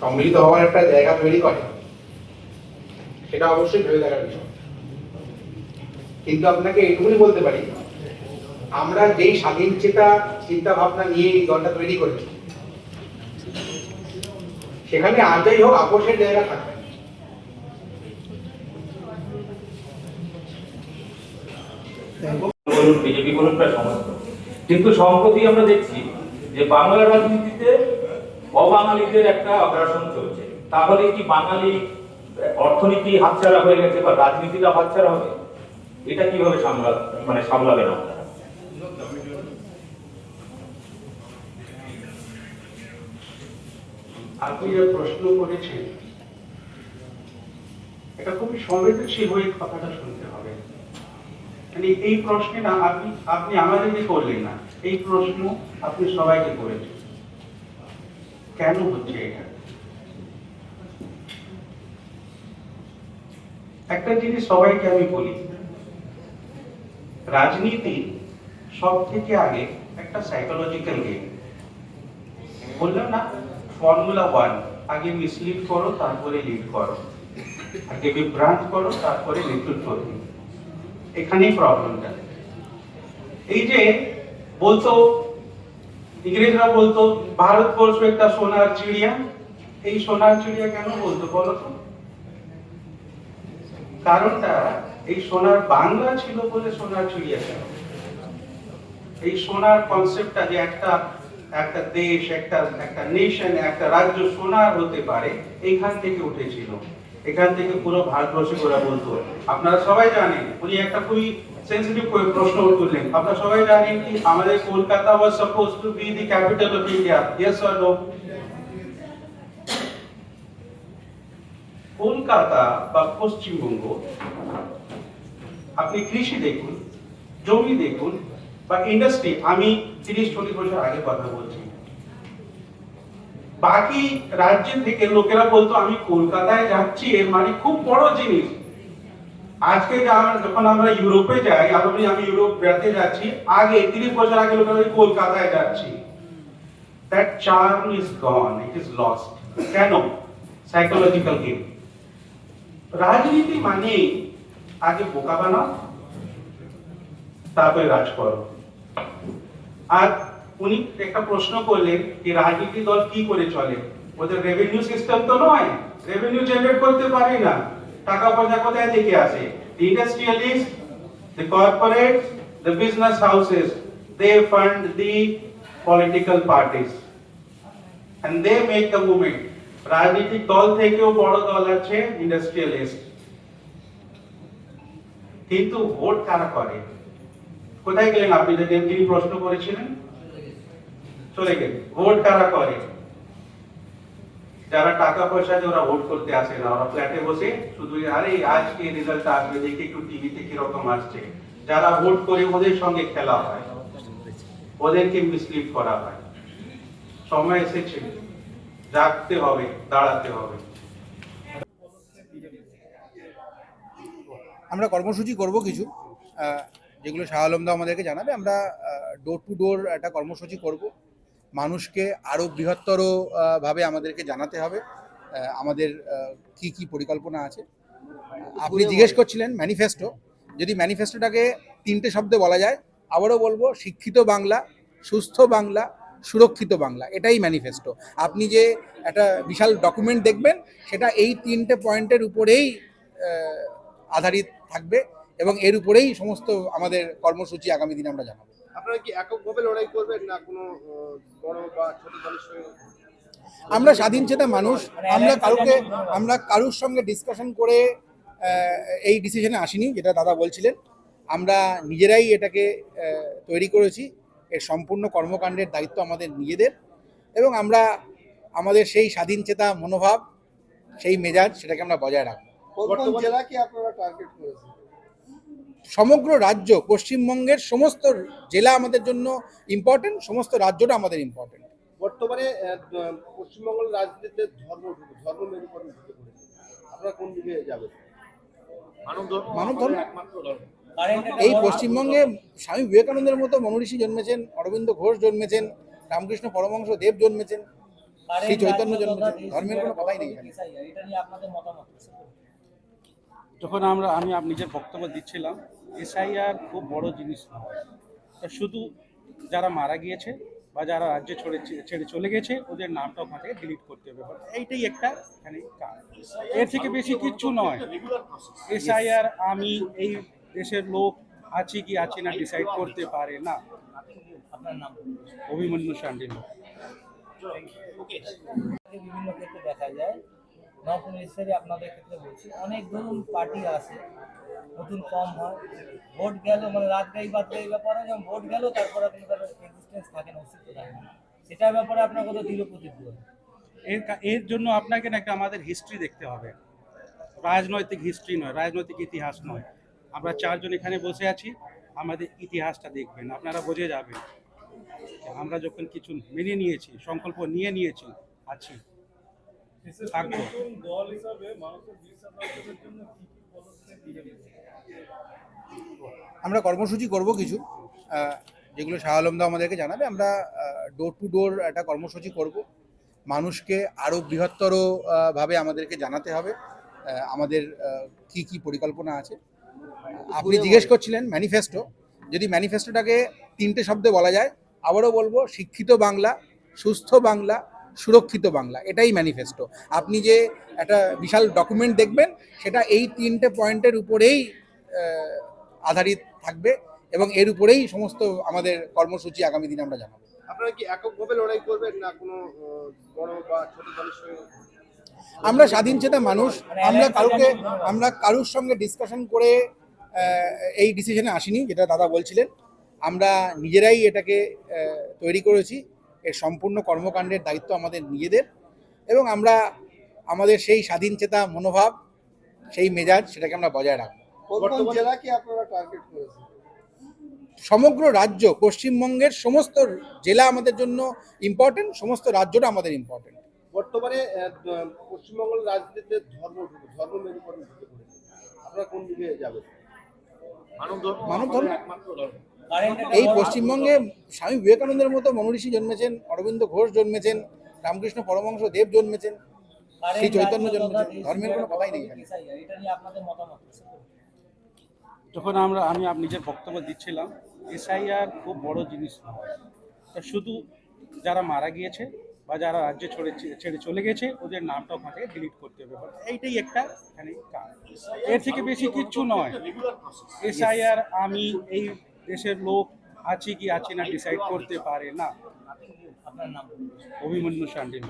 সম্মিলিত হওয়ার একটা জায়গা তৈরি করে। সেটা অবশ্যই ভেবে দেখার বিষয়। কিন্তু আপনাকে এইটুকুনি বলতে পারি, আমরা যেই স্বাধীন চেতা চিন্তা ভাবনা নিয়ে এই দলটা তৈরি করেছি, সেখানে আর যাই হোক আপোষের জায়গা থাকবে। বিজেপি বলুন প্রায় সমস্ত। কিন্তু সম্প্রতি আমরা দেখছি যে বাংলার রাজনীতিতে অবাঙালিদের একটা অগ্রাসন চলছে। তাহলে কি বাঙালি অর্থনীতি হাতছাড়া হয়ে গেছে বা রাজনীতিটা হাতছাড়া হবে? এটা কীভাবে সামলা মানে সামলাবেন আপনারা? আপনি যে প্রশ্ন করেছেন, এটা খুবই সংবেদনশীল হয়ে কথাটা শুনতে হবে। মানে এই প্রশ্নে না আপনি আপনি আমাদেরকে করলেন না। এই প্রশ্ন আপনি সবাইকে করেছেন। কেন হচ্ছে এটা? একটা জিনিস সবাইকে আমি বলি, রাজনীতি সব থেকে আগে একটা সাইকোলজিক্যাল গেম বললাম না ফর্মুলা ওয়ান আগে মিসলিড করো, তারপরে লিড করো। আগে বিভ্রান্ত করো, তারপরে নেতৃত্ব দিন এখানেই প্রবলেমটা এই যে বলতো ইংরেজরা বলতো, ভারতবর্ষ একটা সোনার চিড়িয়া। এই সোনার চিড়িয়া কেন বলতো বলো তো? কারণটা, এই সোনার বাংলা ছিল বলে সোনার চিড়িয়া কেন? এই সোনার কনসেপ্টটা যে একটা একটা দেশ, একটা একটা নেশন একটা রাজ্য সোনার হতে পারে এইখান থেকে উঠেছিল। এখান থেকে পুরো ভারতবর্ষে ওরা বলতো। আপনারা সবাই জানেন, উনি একটা খুবই সেন্সিটিভ প্রশ্ন তুললেন আপনারা সবাই জানেন কি, আমাদের Kolkata was supposed to be the capital of India yes or no Kolkata বা পশ্চিমবঙ্গ, আপনি কৃষি দেখুন, জমি দেখুন বা ইন্ডাস্ট্রি আমি তিরিশ চল্লিশ বছর আগে কথা বলছি। বাকি রাজ্য থেকে লোকেরা বলতো, আমি কলকাতায় যাচ্ছি, এর মানে খুব বড় জিনিস। আজকে যখন আমরা ইউরোপে যাই আমি আমি ইউরোপ বেড়াতে যাচ্ছি, আগে তিরিশ বছর আগে লোকেরা কলকাতায় যাচ্ছি। That charm is gone it is lost কেন? সাইকোলজিক্যাল গেম রাজনীতি মানে আগে বোকা বানাও, তারপরে রাজ করো আর উনি একটা প্রশ্ন করলেন যে রাজনীতি দল কি করে চলে? ওদের রেভিনিউ সিস্টেম তো নয় রেভিনিউ জেনারেট করতে পারে না। টাকা পয়সা কোথায় থেকে আসে? Industrialist the corporates the business houses. They fund the political parties. And they make the movement. রাজনৈতিক দল থেকেও বড় দল আছে ইন্ডাস্ট্রিয়ালিস্ট কিন্তু ভোট কারা করে? কোথায় গেলেন? আপনি যদি যিনি প্রশ্ন করেছিলেন। চলে গেলেন। ভোট কারা করে? যারা টাকা পয়সা দিয়ে ওরা ভোট করতে আসে না, ওরা ফ্ল্যাটে বসে শুধু, আরে, আজকে রেজাল্ট আসবে, দেখি একটু টিভিতে কীরকম আসছে। যারা ভোট করে ওদের সঙ্গে খেলা হয়, ওদেরকে মিসলিড করা হয়। সময় এসেছে, জাগতে হবে, দাঁড়াতে হবে। আমরা কর্মসূচি করব কিছু যেগুলো শাহ আলমদা আমাদেরকে জানাবে। আমরা ডোর টু ডোর একটা কর্মসূচি করব। মানুষকে আরও বৃহত্তর ভাবে আমাদেরকে জানাতে হবে আমাদের কি কি পরিকল্পনা আছে। আপনি জিজ্ঞেস করছিলেন ম্যানিফেস্টো যদি ম্যানিফেস্টোটাকে তিনটে শব্দে বলা যায় আবারও বলব শিক্ষিত বাংলা সুস্থ বাংলা সুরক্ষিত বাংলা এটাই ম্যানিফেস্টো আপনি যে একটা বিশাল ডকুমেন্ট দেখবেন সেটা এই তিনটে পয়েন্টের উপরেই আধারিত থাকবে এবং এর উপরেই সমস্ত আমাদের কর্মসূচি আগামী দিনে আমরা জানাব। আপনারা কি এককভাবে লড়াই করবেন না কোনো বড় বা ছোট দলের সঙ্গে? আমরা স্বাধীন চেতা মানুষ। আমরা কারোকে আমরা কারোর সঙ্গে ডিসকাশন করে এই ডিসিশনে আসিনি যেটা দাদা বলছিলেন। আমরা নিজেরাই এটাকে তৈরি করেছি। এর সম্পূর্ণ কর্মকাণ্ডের দায়িত্ব আমাদের নিজেদের। এবং আমরা আমাদের সেই স্বাধীন চেতা মনোভাব সেই মেজাজ সেটাকে আমরা বজায় রাখব। জেলা কি আপনারা টার্গেট করেছেন? সমগ্র রাজ্য পশ্চিমবঙ্গের সমস্ত জেলা আমাদের জন্য ইম্পর্টেন্ট সমস্ত রাজ্যটা আমাদের ইম্পর্টেন্ট বর্তমানে আহ, পশ্চিমবঙ্গের রাজনীতিতে ধর্ম ধর্ম মেরুকরণ আপনারা কোন দিকে যাবেন? মানব ধর্ম। মানব ধর্ম? একমাত্র ধর্ম। এই পশ্চিমবঙ্গে স্বামী বিবেকানন্দের মতো মনীষী জন্মেছেন অরবিন্দ ঘোষ জন্মেছেন রামকৃষ্ণ পরমহংস দেব জন্মেছেন সেই চৈতন্য জন্মেছে ধর্মের কোনো কথাই নেই? যখন আমরা আমি নিজের বক্তব্য দিচ্ছিলাম এসআইআর খুব বড় জিনিস নয় তা শুধু যারা মারা গিয়েছে বা যারা রাজ্যে ছেড়ে ছেড়ে চলে গেছে, ওদের নামটা ওখান ডিলিট করতে হবে। এইটাই একটা এখানে কাজ। এর থেকে বেশি কিচ্ছু নয়। এসআইআর আমি এই দেশের লোক আছি কি আছি না ডিসাইড করতে পারে না। অভিমন্যু শান্ডিল বিভিন্ন ক্ষেত্রে দেখা যায় নট আপনাদের ক্ষেত্রে বলছি, অনেক ধরুন পার্টি আসে নতুন ফর্ম হয়, ভোট গেল মানে রাত গাই বাদ গাই ব্যাপারে যেমন ভোট গেল, তারপরে আপনি তার এক্সিস্টেন্স থাকে না অস্তিত্ব থাকে না। সেটার ব্যাপারে আপনার কত দৃঢ় প্রতিক্রিয়া এর এর জন্য আপনাকে না একটা আমাদের হিস্ট্রি দেখতে হবে। রাজনৈতিক হিস্ট্রি নয়, রাজনৈতিক ইতিহাস নয়। আমরা চারজন এখানে বসে আছি, আমাদের ইতিহাসটা দেখবেন, আপনারা বুঝে যাবেন। আমরা যখন কিছু মেনে নিয়েছি, সংকল্প নিয়ে নিয়েছি, আছি। থাকব। আমরা কর্মসূচি করব কিছু যেগুলো শাহ আলমদা আমাদেরকে জানাবে আমরা ডোর টু ডোর একটা কর্মসূচি করব। মানুষকে আরও বৃহত্তর ভাবে আমাদেরকে জানাতে হবে আমাদের কি কি পরিকল্পনা আছে। আপনি জিজ্ঞেস করছিলেন ম্যানিফেস্টো যদি ম্যানিফেস্টোটাকে তিনটে শব্দে বলা যায় আবারও বলব শিক্ষিত বাংলা সুস্থ বাংলা সুরক্ষিত বাংলা এটাই ম্যানিফেস্টো আপনি যে একটা বিশাল ডকুমেন্ট দেখবেন সেটা এই তিনটে পয়েন্টের উপরেই আধারিত থাকবে এবং এর উপরেই সমস্ত আমাদের কর্মসূচি আগামী দিনে আমরা জানাব। আপনারা কি এককভাবে লড়াই করবেন না কোনো বড় বা ছোট দলের সঙ্গে? আমরা স্বাধীন চেতা মানুষ আমরা কারুকে আমরা কারুর সঙ্গে ডিসকাশন করে এই ডিসিশনে আসিনি যেটা দাদা বলছিলেন। আমরা নিজেরাই এটাকে তৈরি করেছি। এর সম্পূর্ণ কর্মকাণ্ডের দায়িত্ব আমাদের নিজেদের এবং আমরা আমাদের সেই স্বাধীন চেতা মনোভাব সেই মেজাজ সেটাকে আমরা বজায় রাখব। কোন কোন জেলা কি আপনারা টার্গেট করেছেন? সমগ্র রাজ্য পশ্চিমবঙ্গের সমস্ত জেলা আমাদের জন্য ইম্পর্টেন্ট সমস্ত রাজ্যটা আমাদের ইম্পর্টেন্ট বর্তমানে পশ্চিমবঙ্গের রাজনীতিতে ধর্ম ধর্ম মেরুকরণ আপনারা কোন দিকে যাবেন? মানব ধর্ম। কারেন্ট এই পশ্চিমবঙ্গে স্বামী বিবেকানন্দের মতো মনীষী জন্মেছেন অরবিন্দ ঘোষ জন্মেছেন রামকৃষ্ণ পরমহংস দেব জন্মেছেন শ্রী চৈতন্য জন্মেছেন। ধর্মের কোনো কথাই নেই? যখন আমরা আমি নিজের বক্তব্য দিচ্ছিলাম এসআইআর খুব বড় জিনিস তা শুধু যারা মারা গিয়েছে বা যারা রাজ্যে ছেড়ে ছেড়ে চলে গেছে ওদের নামটা ওখান থেকে ডিলিট করতে হবে। এইটাই একটা এখানে কাজ। এর থেকে বেশি কিচ্ছু নয়। এসআইআর আমি এই দেশের লোক আছে কি আছে না ডিসাইড করতে পারে না। অভিমন্যু শান্ডিল